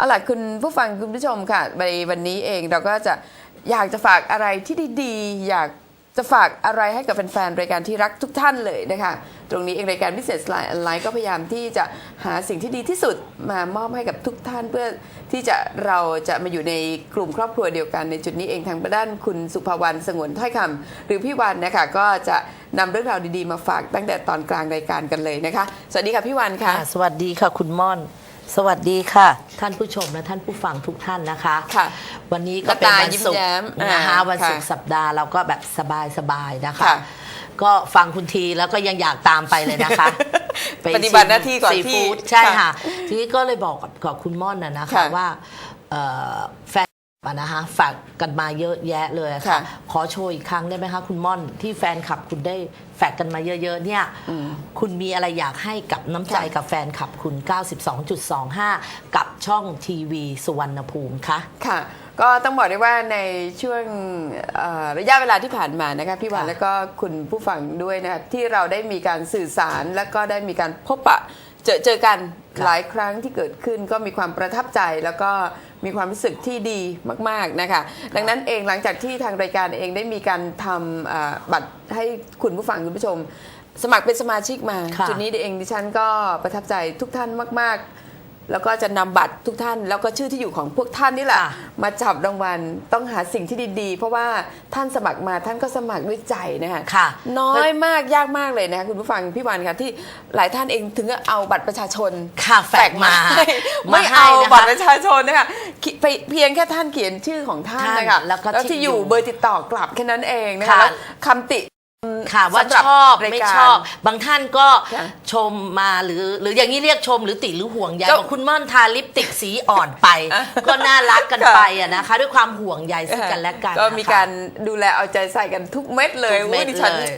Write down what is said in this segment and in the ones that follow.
เอาล่ะคุณผู้ฟังคุณผู้ชมค่ะในวันนี้เองเราก็จะอยากจะฝากอะไรที่ดีๆ อยากจะฝากอะไรให้กับแฟนๆรายการที่รักทุกท่านเลยนะคะ ตรงนี้เองรายการพิเศษสไลน์ออนไลน์ก็พยายามที่จะหาสิ่งที่ดีที่สุดมามอบให้กับทุกท่าน เพื่อที่จะเราจะมาอยู่ในกลุ่มครอบครัวเดียวกันในจุดนี้เองทางด้านคุณสุภาวรรณสงวนถ้อยคำหรือพี่วันนะคะก็จะนำเรื่องราวดีๆมาฝากตั้งแต่ตอนกลางรายการกันเลยนะคะ สวัสดีค่ะพี่วันค่ะ สวัสดีค่ะคุณม่อน สวัสดีค่ะ ท่านผู้ชมและท่านผู้ฟังทุกท่านนะคะ ค่ะวันนี้ก็เป็นหน้าตาวันศุกยิ้มแย้ร์มนะคะอ่าวันศุกร์ค่ะสัปดาห์เราก็แบบสบายๆนะคะ ค่ะ ก็ฟังคุณทีแล้วก็ยังอยากตามไปเลยนะคะปฏิบัติหน้าที่ก่อนซีพี่ฟู้ดใช่ค่ะ ค่ะทีนี้ก็เลยบอกกับกับคุณม่อนนะนะคะค่ะว่าเอ่อแฟนอะนะคะฝากกันมาเยอะแยะเลยอะค่ะ ค่ะขอโชว์อีกครั้งได้ไหมคะ คุณม่อนที่แฟนคลับคุณได้ แฟกกันมาเยอะ ๆ เนี่ย คุณมีอะไรอยากให้กับน้ำใจค่ะกับแฟนคลับคุณ 92.25 กับช่องทีวีสุวรรณภูมิคะค่ะ ก็ต้องบอกได้ว่าในช่วงเอ่อระยะเวลาที่ผ่านมานะคะพี่วันค่ะแล้วก็คุณผู้ฟังด้วยนะคะที่เราได้มีการสื่อสารแล้วก็ได้มีการพบปะเจอเจอกันหลายครั้งที่เกิดขึ้นก็มีความประทับใจแล้วก็ มีความรู้สึกที่ดีมากๆนะคะดังนั้นเองหลังจากที่ทางรายการเองได้มีการทำเอ่อบัตรให้คุณผู้ฟังคุณผู้ชม สมัครเป็นสมาชิกมาค่ะจุดนี้เองดิฉันก็ประทับใจทุกท่านมาก ๆ แล้วก็จะนำบัตรทุกท่าน แล้วก็ชื่อที่อยู่ของพวกท่านนี่แหละค่ะมาจับรางวัลต้องหาสิ่งที่ดีๆ เพราะว่าท่านสมัครมาท่านก็สมัครด้วยใจนะคะค่ะ น้อยมากยากมากเลยนะคะคุณผู้ฟังพี่วันค่ะที่หลายท่านเองถึงกับเอาบัตรประชาชนค่ะแฟกมาให้ไม่มาให้เอานะคะบัตรประชาชนนะคะคิไปเพียงแค่ท่านเขียนชื่อของท่านท่านนะคะแล้วก็แล้วที่ที่ออยู่ยู่เบอร์ติดต่อกลับแค่นั้นเองนะคะค่ะแล้วคำติ ค่ะว่าสำหรับชอบรายไม่การชอบ บางท่านก็ค่ะชมมาหรือหรืออย่างนี้เรียกชมหรือติหรือห่วงใยก็บอกคุณม่อนทาลิปสติกสีอ่อนไป ก็น่ารักกันค่ะไปอะนะคะ ด้วยความห่วงใยซึ่งกันและกัน ก็มีนะคะการดูแลเอาใจใส่กันทุกเม็ดเลยทุกเม็ดโอ้ยดิฉันเลย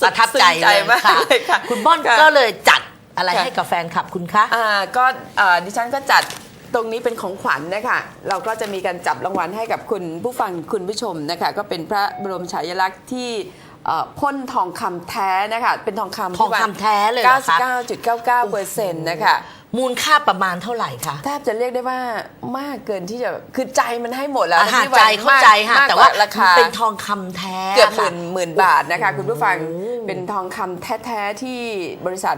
สุดประทับใจซึ้งเลยมากค่ะเลยค่ะคุณม่อนค่ะก็เลยจัดอะไรค่ะให้กับแฟนคลับคุณคะอ่าก็อ่าดิฉันก็จัดตรงนี้เป็นของขวัญนะคะเราก็จะมีการจับรางวัลให้กับคุณผู้ฟังคุณผู้ชมนะคะ ก็เป็นพระบรมฉายาลักษณ์ที่เอ่อ พ่นทองคำแท้นะคะเป็นทองคำทองคำแท้เลยเหรอคะ 99.99เปอร์เซ็นต์นะคะมูลค่าประมาณเท่าไหร่คะแทบจะเรียกได้ว่ามากเกินที่จะคือใจมันให้หมดแล้วอานะหารพี่วันใจเข้าใจค่ะมกแต่ว่าราคาเป็นทองคำแท้เกือบหค่ะมื่นหมื่นบาทนะคะ คุณผู้ฟังโอ้โหเป็นทองคำแท้ๆที่บริษัท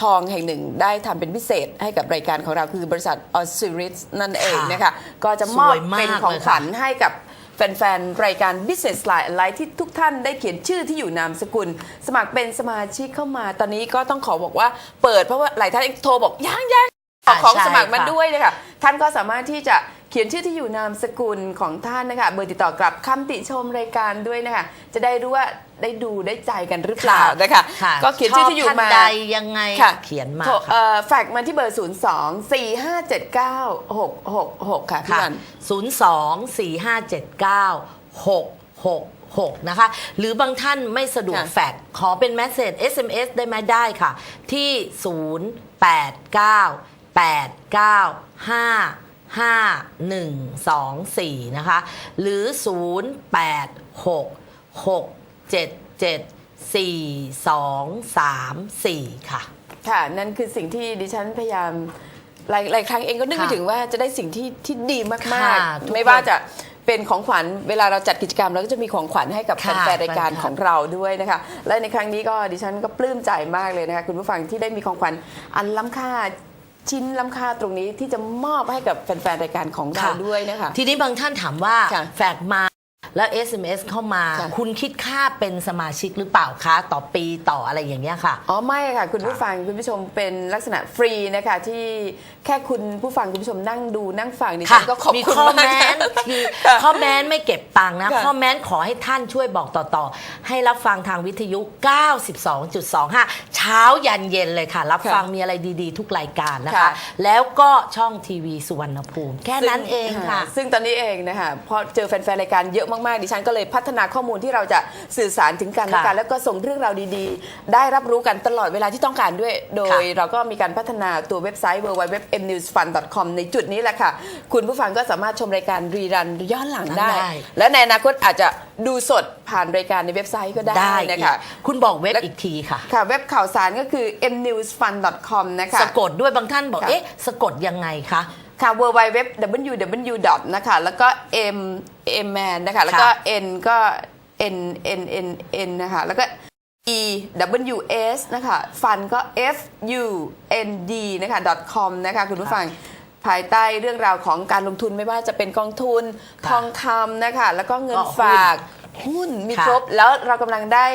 ทองแห่งหนึ่งได้ทำเป็นพิเศษให้กับรายการของเราคือบริษัทออสซิริสนั่นเองนะคะก็จะมอบสวยมากเป็นของเลยค่ะขวัญให้กับ แฟนๆ รายการ Business Line ออนไลท์ที่ทุกท่านได้เขียนชื่อที่อยู่นามสกุล สมัครเป็นสมาชิกเข้ามา ตอนนี้ก็ต้องขอบอกว่าเปิดเพราะว่าหลายท่านโทรบอกยังยัง ขอของใช่สมัครมันค่ะด้วยนะคะท่านก็สามารถที่จะเขียนชื่อที่อยู่นามสกุลของท่านนะคะเบอร์ติดต่อกลับคำติชมรายการด้วยนะคะจะได้รู้ว่าได้ดูได้ใจกันหรือเปล่านะคะค่ะก็เขียนชื่อที่อยู่ชบมาท่นใดยังไงค่ะเขียนมาโทรค่ะเอ่อแฟกซ์มาที่เบอร์ 0 2 4 5 7 9 6 6 6 ค่ะพี่ค่ะวัน02 457 9666 นะคะ หรือบางท่านไม่สะดวกค่ะแฟกซ์ขอเป็นแมสเซจ SMS ได้ไหมได้ค่ะ ที่ 089 89 5 5 1 2 4 นะคะ หรือ 086 6 7 7 4 2 3 4 ค่ะ ค่ะ นั่นคือสิ่งที่ดิฉันพยายามหลายหลายครั้งเองก็นึกไม่ค่ะถึงว่าจะได้สิ่งที่ที่ดีมากค่ะทุกๆไม่ว่าจะเป็นของขวัญเวลาเราจัดกิจกรรมเราก็จะมีของขวัญให้กับค่ะแฟนๆรายการแฟนคลับของเราด้วยนะคะ และในครั้งนี้ก็ดิฉันก็ปลื้มใจมากเลยนะคะคุณผู้ฟังที่ได้มีของขวัญอันล้ำค่า ชิ้นล้ำค่าตรงนี้ที่จะมอบให้กับแฟนๆรายการของเราค่ะ ด้วยนะคะ ทีนี้บางท่านถามว่าค่ะ แฟกซ์มา แล้ว SMS เข้ามา ค่ะ คุณคิดค่าเป็นสมาชิกหรือเปล่าคะ ต่อปีต่ออะไรอย่างเงี้ยค่ะ อ๋อไม่ค่ะ คุณผู้ฟังคุณผู้ชมเป็นลักษณะฟรีนะคะ ที่แค่คุณผู้ฟังคุณผู้ชมนั่งดูนั่งฟังดิฉัค่ะนก็ขอบมีคุณข้อมากแม้นค่ะคือค่ะ ข้อแม้นไม่เก็บตังค์นะ ค่ะข้อแม้นขอให้ท่านช่วยบอกต่อๆ ให้รับฟังทางวิทยุ 92.25 เช้ายันเย็นเลยค่ะ รับค่ะฟังมีอะไรดีๆ ทุกรายการนะคะ ค่ะ แล้วก็ช่องทีวีสุวรรณภูมิ แค่นั้นเองค่ะ ซึ่งตอนนี้เองนะคะพอเจอแฟนๆรายการเยอะมากๆดิฉันก็เลยพัฒนาข้อมูลที่เราจะสื่อสารถึงกันและกันค่ะแล้วก็ส่งเรื่องราวดีๆ ได้รับรู้กันตลอดเวลาที่ต้องการด้วย โดยค่ะเราก็มีการพัฒนาตัวเว็บไซต์ www.mnewsfund.com ในจุดนี้แหละค่ะ คุณผู้ฟังก็สามารถชมรายการรีรันย้อนหลังได้ได้และในอนาคตอาจจะดูสดผ่านรายการในเว็บไซต์ก็ได้ได้นะคะคุณบอกเว็บและอีกทีค่ะค่ะ เว็บข่าวสารก็คือ mnewsfund.com นะคะสะกดด้วยบางท่านบอกค่ะเอ๊ะสะกดยังไงคะค่ะ w w w www นะคะแล้วก็ m m man นะคะ แล้วก็ n ก็ n n n n นะคะ แล้วก็ e w s นะคะ ฟันก็ f u n d นะคะ com นะคะ คุณผู้ฟังภายใต้เรื่องราวของการลงทุนไม่ว่าจะเป็นกองทุนค่ะทองคำนะคะ แล้วก็เงินก็หุ้นฝากหุ้นมีค่ะครบ แล้วเรากำลังได้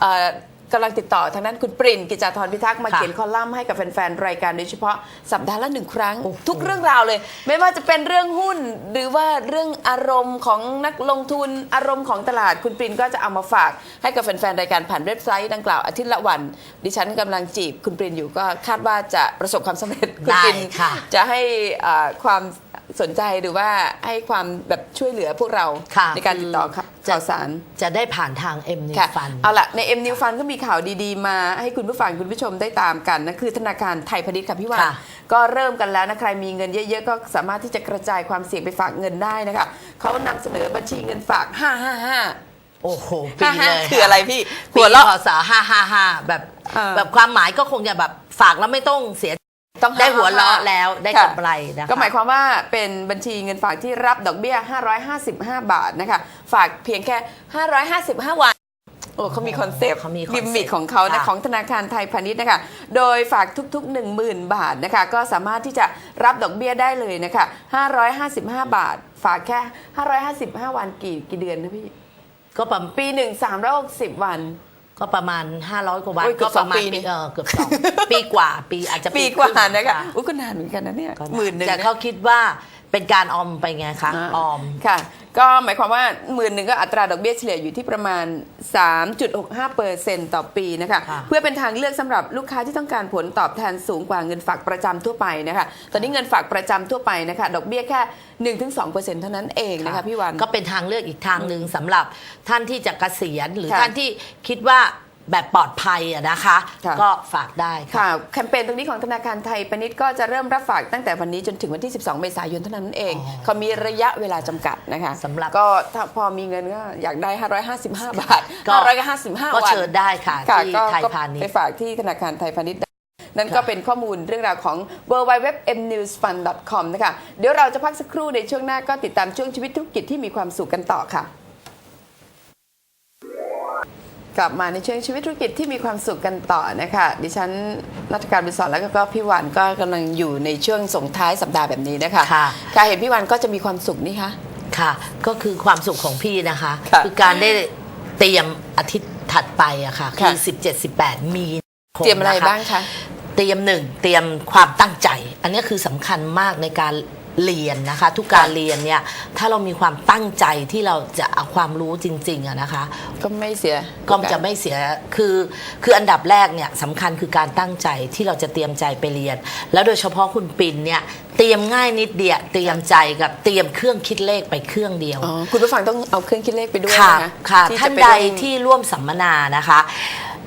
เอ่อ กำลังติดต่อทางนั้นคุณปรินกิจจาธรพิทักษ์มาค่ะเขียนคอลัมน์ให้กับแฟนๆรายการโดยเฉพาะสัปดาห์ละหนึ่งครั้ง โอ้โห ทุกเรื่องราวเลย ไม่ว่าจะเป็นเรื่องหุ้น หรือว่าเรื่องอารมณ์ของนักลงทุนอารมณ์ของตลาดคุณปรินก็จะเอามาฝากให้กับแฟนๆรายการผ่านเว็บไซต์ดังกล่าวอาทิตย์ละวัน ดิฉันกำลังจีบคุณปรินอยู่ก็คาดว่าจะประสบความสำเร็จคุณได้ปรินค่ะ จะให้เอ่อความสนใจหรือว่าให้ความแบบช่วยเหลือพวกเราค่ะในการติดต่อข่าวจะ ข่าวสารจะได้ผ่านทางเอ็มนิค่ะฟัน เอาละใน M New Fund ก็มีข่าวดีๆ มาให้คุณผู้ฟังคุณผู้ชมได้ตามกันนะคือธนาคารไทยพาณิชย์ค่ะพี่วานค่ะก็เริ่มกันแล้วนะใครมีเงินเยอะๆ ก็สามารถที่จะกระจายความเสี่ยงไปฝากเงินได้นะคะเขานำเสนอบัญชีเงินฝาก 555โอ้โหปีเลย55คืออะไรพี่ปีหัวเราะพศห้าห้าห้าแบบเออแบบความหมายก็คงจะแบบฝากแล้วไม่ต้องเสียต้องได้หัวเราะ55แล้วได้ค่ะกำไรนะคะก็หมายความว่าเป็นบัญชีเงินฝากที่รับดอกเบี้ย 555 บาทนะคะ ฝากเพียงแค่ 555 วัน โอ้เขามีคอนเซปต์เขามีคอนกิเซ็ปต์มมิคของเขานะค่ะของธนาคารไทยพาณิชย์นะคะ โดยฝากทุก ๆ 10,000 บาทนะคะ ก็สามารถที่จะรับดอกเบี้ยได้เลยนะคะ 555 บาท ฝากแค่ 555 วันกี่กี่เดือนนะพี่ ก็ประมาณปีหนึ่ง360 วัน ก็ประมาณ 500 กว่าวันโอ้ยเกืก็อบประมาณสองปีนี่ เออเกือบสองปีกว่าปีอาจจะปีกว่ารึ่งนะคะอุ้ยก็นานเหมือนกันนะเนี่ยก็หมื่นหนึ่งแต่นะ เขาคิดว่า เป็นการออมไปไงคะออม ค่ะ ก็หมายความว่าหมื่นหนึ่งก็อัตราดอกเบี้ยเฉลี่ยอยู่ที่ประมาณ 3.65เปอร์เซ็นต์ต่อปีนะคะ ค่ะ เพื่อเป็นทางเลือกสำหรับลูกค้าที่ต้องการผลตอบแทนสูงกว่าเงินฝากประจำทั่วไปนะคะ ตอนนี้เงินฝากประจำทั่วไปนะคะ ดอกเบี้ยแค่ 1-2เปอร์เซ็นต์เท่านั้นเองนะคะพี่วัน ก็เป็นทางเลือกอีกทางหนึ่งสำหรับท่านที่จะเกษียณหรือค่ะท่านที่คิดว่า แบบปลอดภัยอะนะคะ ค่ะ ก็ฝากได้ค่ะ ค่ะแคมเปญตรงนี้ของธนาคารไทยพาณิชย์ก็จะเริ่มรับฝากตั้งแต่วันนี้จนถึงวันที่ 12 เมษายนเท่านั้นเอง อ๋อเขามีระยะเวลาจำกัดนะคะสำหรับ ก็ถ้าพอมีเงินก็อยากได้ 555 บาทก็555ก็วัน เชิญได้ค่ะ ค่ะที่ก็ไทยก็พาณิชไปย์ ฝากที่ธนาคารไทยพาณิชย์ได้นั่นค่ะก็เป็นข้อมูลเรื่องราวของ w w w m n e w s f u n d c o m นะคะ เดี๋ยวเราจะพักสักครู่ในช่วงหน้าก็ติดตามช่วงชีวิตธุรกิจที่มีความสุขกันต่อค่ะ กลับมาในช่วงชีวิตธุรกิจที่มีความสุขกันต่อนะคะ ดิฉันนัทการบินสอนแล้วก็พี่วันก็กำลังอยู่ในช่วงส่งท้ายสัปดาห์แบบนี้นะคะค่ะค่ะเห็นพี่วันก็จะมีความสุขนี่คะค่ะ ก็คือความสุขของพี่นะคะค่ะอการได้เตรียมอาทิตย์ถัดไปอะค่ะคือค่ะ17 18 มีนาคเตรียมอะไรนคบ้างคะเตรียมหนึ่งเตรียมความตั้งใจ อันนี้คือสำคัญมากในการ เรียนนะคะ ทุกการเรียนเนี่ยถ้าเรามีความตั้งใจที่เราจะเอาความรู้จริงๆอะนะคะ ก็ไม่เสียก็จะไม่เสีย คือ คืออันดับแรกเนี่ยสำคัญคือการตั้งใจที่เราจะเตรียมใจไปเรียน แล้วโดยเฉพาะคุณปินเนี่ย เตรียมง่ายนิดเดียว เตรียมใจกับเตรียมเครื่องคิดเลขไปเครื่องเดียว อ๋อคุณผู้ฟังต้องเอาเครื่องคิดเลขไปด้วยค่ะ นะคะค่ะ ที่ท่าจะนไปใดร่วมที่ร่วมสัมมนานะคะ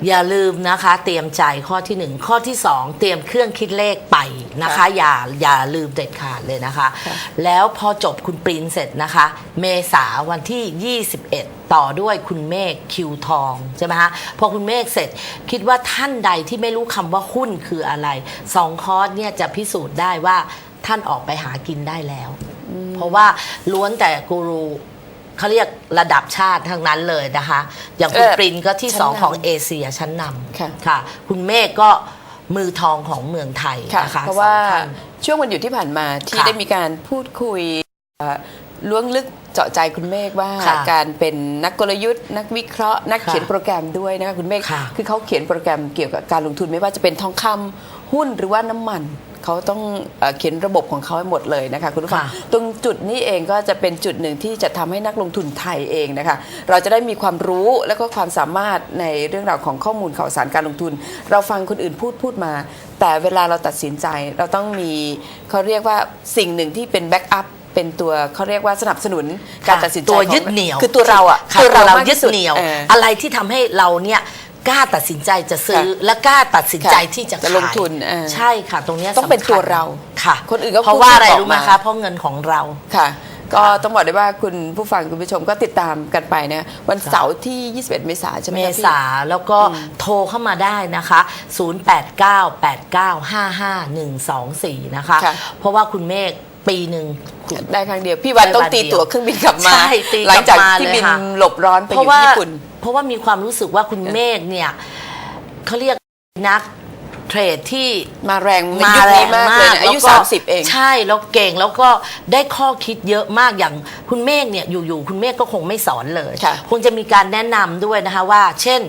อย่าลืมนะคะเตรียมใจข้อที่หนึ่งข้อที่สองเตรียมเครื่องคิดเลขไปนะคะค่ะอย่าอย่าลืมเด็ดขาดเลยนะคะค่ะแล้วพอจบคุณปรินเสร็จนะคะ เมษาวันที่ 21 ต่อด้วยคุณเมฆคิวทองใช่ไหมคะพอคุณเมฆเสร็จคิดว่าท่านใดที่ไม่รู้คำว่าหุ้นคืออะไรสองคอร์สเนี่ยจะพิสูจน์ได้ว่าท่านออกไปหากินได้แล้ว เพราะว่าล้วนแต่กูรู เขาเรียกระดับชาติทั้งนั้นเลยนะคะ อย่างคุณเออปรินก็ที่ชั้นสองนำของเอเชียชั้นนค่ะำค่ะ คุณเมฆก็มือทองของเมืองไทยค่ะนะคะเพราะว่าสองท่น ช่วงวันหยุดที่ผ่านมาที่ค่ะได้มีการพูดคุยเอ่อล้วงลึกเจาะใจคุณเมฆว่าค่ะการเป็นนักกลยุทธ์ นักวิเคราะห์ นักค่ะเขียนโปรแกรมด้วยนะคะคุณเมฆค่ะคือเขาเขียนโปรแกรมเกี่ยวกับการลงทุนไม่ว่าจะเป็นทองคำหุ้นหรือว่าน้ำมัน เขาต้องเอ่อเขียนระบบของเขาให้หมดเลยนะคะคุณผู้ฟังค่ะตรงจุดนี้เองก็จะเป็นจุดหนึ่งที่จะทำให้นักลงทุนไทยเองนะคะ เราจะได้มีความรู้และก็ความสามารถในเรื่องราวของข้อมูลข่าวสารการลงทุน เราฟังคนอื่นพูดพูดมา แต่เวลาเราตัดสินใจเราต้องมีเขาเรียกว่าสิ่งหนึ่งที่เป็นแบ็กอัพเป็นตัวเขาเรียกว่าสนับสนุนการตัดสินใจตัวของยึดเหนี่ยวคือตัวเราอะค่ะตัวตัวเรามากยึที่ดสุเหนี่ยวอออะไรที่ทำให้เราเนี่ย กล้าตัดสินใจจะซื้อค่ะและกล้าตัดสินใจค่ะที่จะจะลงทุนขายเออใช่ค่ะ ตรงเนี้ยต้องเป็นสำคัญตัวเราค่ะคนอื่นก็เพราะว่าอะไรพูดรู้ไหมบอกมา คะเพราะเงินของเรา ค่ะ ก็ต้องบอกได้ว่าคุณผู้ฟังคุณผู้ชมก็ติดตามกันไปนะวันเสาร์ที่ 21 เมษายนใช่ไหมเมคะพี่ ษาแล้วก็โทรเข้ามาได้นะคะ 0898955124 นะคะ ค่ะ เพราะว่าคุณเมฆปีหนึ่งได้ครั้งเดียว พี่วันต้องตีตั๋วเครื่องบินกลับมา ใช่ตีหลังจากกลับมาที่เลยบินค่ะ หลบร้อนไปอเพราะยู่ว่าญี่ปุ่น เพราะว่ามีความรู้สึกว่าคุณเมฆเนี่ยเขาเรียกนักเทรดที่มาแรงในมายุคแรนี้งมากมาเลยกนะอายุแล้วก็30 เอง ใช่แล้วเก่งแล้วก็ได้ข้อคิดเยอะมากอย่างคุณเมฆเนี่ยอยู่ๆคุณเมฆก็คงไม่สอนเลยค่ะคงจะมีการแนะนำด้วยนะคะว่า เช่น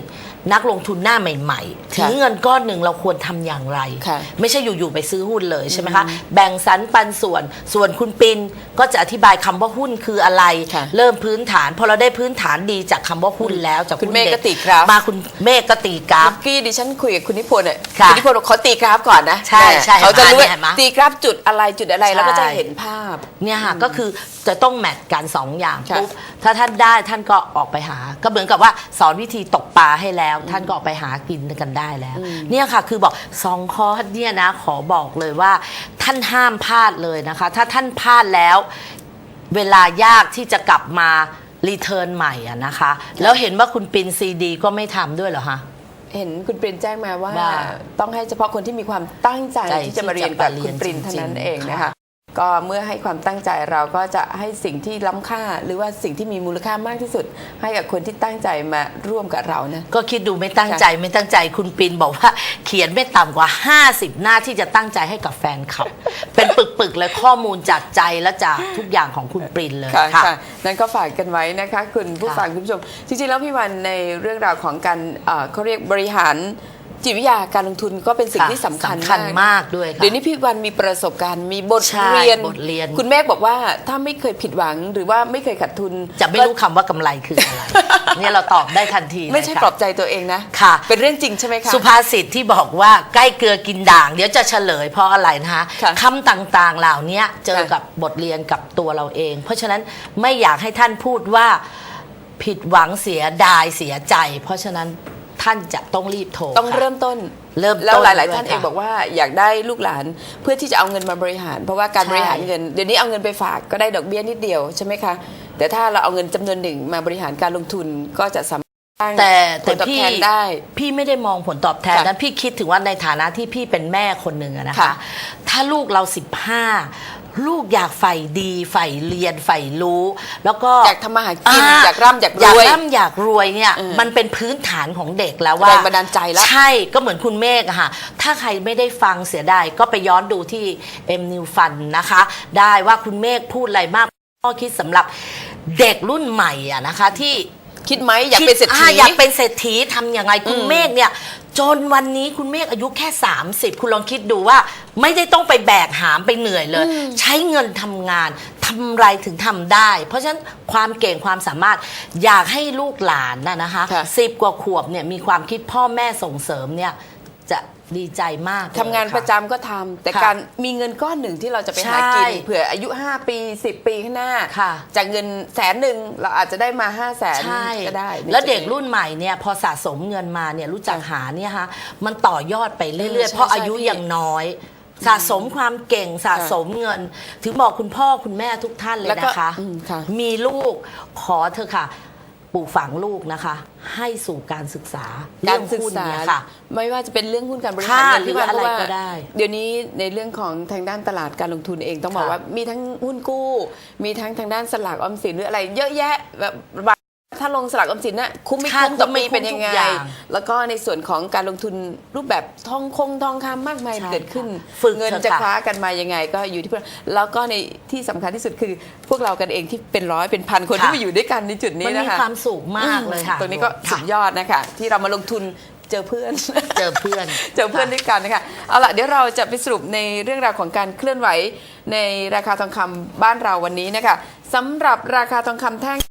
นักลงทุนหน้าใหม่ๆถึงค่ะเงินก้อนหนึ่งเราควรทำอย่างไรค่ะไม่ใช่อยู่ๆไปซื้อหุ้นเลยใช่ไหมคะ แบ่งสรรปันส่วน ส่วนคุณปินก็จะอธิบายคำว่าหุ้นคืออะไรค่ะเริ่มพื้นฐานพอเราได้พื้นฐานดีจากคำว่าหุ้นแล้วจากคุณหุ้นเมฆด็ก็ตีกราฟมาคุณเมฆก็ตีกราฟเมื่อกี้ดิฉันคุยกับคุณนิพนธ์อะค่ะณนิพนธ์บอกเขาตีกราฟก่อนนะใช่ใช่เขาจะรู้ว่าเห็นไหมตีกราฟจุดอะไรจุดอะไรแล้วก็จะใช่เห็นภาพเนี่ยค่ะก็คือจะต้องแมทกันสองอย่างค่ะปุ๊บถ้าท่านได้ท่านก็ออกไปหา ก็เหมือนกับว่าสอนวิธีตกปลาให้แล้วท่านก็ออกไปหากินกันได้แล้ว เนี่ยค่ะคือบอกสองคอร์สเนี่ยนะขอบอกเลยว่า ท่านห้ามพลาดเลยนะคะ ถ้าท่านพลาดแล้ว เวลายากที่จะกลับมารีเทิร์นใหม่อะนะคะ แล้วเห็นว่าคุณปินซีดี ก็ไม่ทำด้วยเหรอคะ เห็นคุณปรินแจ้งมาว่า ว่าต้องให้เฉพาะคนที่มีความตั้งใจใจที่จะมาเรียนกับที่จะมาเรียนคุณปรินเท่านั้นจริงๆเองนะค่ะ คะ ก็เมื่อให้ความตั้งใจเราก็จะให้สิ่งที่ล้ำค่า หรือว่าสิ่งที่มีมูลค่ามากที่สุด ให้กับคนที่ตั้งใจมาร่วมกับเรานะ ก็คิดดูไม่ตั้งใจไม่ตั้งใจคุณปินบอกว่า เขียนไม่ต่ำกว่า 50 หน้าที่จะตั้งใจให้กับแฟนคลับ เป็นปึกๆเลยข้อมูลจากใจและจากทุกอย่างของคุณปรินเลยค่ะค่ะค่ะ นั้นก็ฝากกันไว้นะคะ คุณผู้ค่ะฟังคุณผู้ชมจริงๆแล้วพี่วันในเรื่องราวของการเอ่อเขาเรียกบริหาร จิตวิทยาการลงทุนก็เป็นสิ่งค่ะที่สำคัญสำคัญมากด้วยค่ะเดี๋ยวนี้พี่วันมีประสบการณ์มีบทใช่เรียนบทเรียน คุณแม่บอกว่าถ้าไม่เคยผิดหวังหรือว่าไม่เคยขาดทุน จะไม่รู้คำว่ากำไรคืออะไรเนี่ยเราตอบได้ทันทีเลยไม่ใช่ค่ะปลอบใจตัวเองนะค่ะ เป็นเรื่องจริงใช่ไหมคะสุภาษิตที่บอกว่าใกล้เกลือกินด่าง เดี๋ยวจะเฉลยเพราะอะไรนะคะค่ะคำต่างๆเหล่านี้เจอค่ะกับบทเรียนกับตัวเราเอง เพราะฉะนั้นไม่อยากให้ท่านพูดว่าผิดหวังเสียดายเสียใจ เพราะฉะนั้น ท่านจะต้องรีบโทรต้องค่ะ เริ่มต้นเริ่มต้นแล้วหลายด้วยๆท่านเองค่ะบอกว่าอยากได้ลูกหลานเพื่อที่จะเอาเงินมาบริหาร เพราะว่าการใช่ บริหารเงินเดี๋ยวนี้เอาเงินไปฝากก็ได้ดอกเบี้ยนิดเดียวใช่ไหมคะแต่ถ้าเราเอาเงินจำนวนหนึ่งมาบริหารการลงทุนก็จะสามารถสร้างแต่ผแต่ลตอบพี่แทนได้ พี่ไม่ได้มองผลตอบแทนค่ะนั้นพี่คิดถึงว่าในฐานะที่พี่เป็นแม่คนหนึ่งอะนะคะ ค่ะถ้าลูกเรา 15 ลูกอยากใฝ่ดีใฝ่เรียนใฝ่รู้ แล้วก็อยากทำมาหากินอยากร่ำอยากรวยอยากร่ำอยากรวยเนี่ยเออมันเป็นพื้นฐานของเด็กแล้วว่าแรงบันดาลใจแล้ว ใช่ก็เหมือนคุณเมฆอะค่ะถ้าใครไม่ได้ฟังเสียดายก็ไปย้อนดูที่ M New Fun นะคะ ได้ว่าคุณเมฆพูดอะไรมากข้อคิดสำหรับเด็กรุ่นใหม่อะนะคะที่ คิดไหมอยากเป็นเศรษคิดฐีอ่าอยากเป็นเศรษฐีทำยังไงคุณอืมเมฆเนี่ย จนวันนี้คุณเมฆอายุแค่ 30 คุณลองคิดดูว่า ไม่ได้ต้องไปแบกหามไปเหนื่อยเลย ใช้เงินทำงานทำไรถึงทำได้ เพราะฉะนั้นความเก่งความสามารถอยากให้ลูกหลานนะนะคะค่ะ สิบกว่าขวบเนี่ยมีความคิดพ่อแม่ส่งเสริมเนี่ยจะ ดีใจมากเลยทำงานค่ประจำก็ทำแต่ค่ะการมีเงินก้อนหนึ่งที่เราจะไปหาใช่กินเผื่ออายุ 5 ปี 10 ปีข้างหน้า ค่ะ จากเงินแสนหนึ่งเราอาจจะได้มา 5 0 0แสนใช่ก็ได้แล้วเด็กรุ่นใหม่เนี่ยพอสะสมเงินมาเนี่ยรู้จักหาเนี่ยฮะมันต่อยอดไปเรื่เออยอๆใช่เพราะอายุใช่พี่ยังน้อย สะสมความเก่งสะสมเงิน ถึงบอกคุณพ่อคุณแม่ทุกท่านเลยแล้วก็นะคะ อืมค่ะ มีลูกขอเธอะค่ะ ปลูกฝังลูกนะคะ ให้สู่การศึกษาการศึกเองหุ้นษาเนี่ยค่ะ ไม่ว่าจะเป็นเรื่องหุ้นการบริหารค่ะเงินที่ว่าหรืออะไรเพราะว่าก็ได้ เดี๋ยวนี้ในเรื่องของทางด้านตลาดการลงทุนเองต้องบอกค่ะว่ามีทั้งหุ้นกู้ มีทั้งทางด้านสลากออมสินหรืออะไร เยอะแยะแบบ ถ้าลงสลากออมสินน่ะคุ้มไม่ค่ะคุ้มต่อคุ้มไม่ปีคุ้มเป็นยังไงทุกอย่างแล้วก็ในส่วนของการลงทุนรูปแบบทองคงทองคำมากมายใช่เกิดขึ้นค่ะฝึกเงินเถอะจะค่ะคว้ากันมายังไง ก็อยู่ที่พวกเราแล้วก็ในที่สำคัญที่สุดคือพวกเรากันเองที่เป็นร้อยเป็นพันคนที่มาอยู่ด้วยกันในจุดนี้มันนะมีคะความสุขมากเลยค่ะตรงนี้ก็สุดยอดนะคะที่เรามาลงทุนเจอเพื่อน เจอเพื่อน เจอเพื่อนด้วยกันนะคะเอาล่ะเดี๋ยวเราจะไปสรุปในเรื่องราวของการเคลื่อนไหวในราคาทองคำบ้านเราวันนี้นะคะสำหรับราคาทองคำแท่ง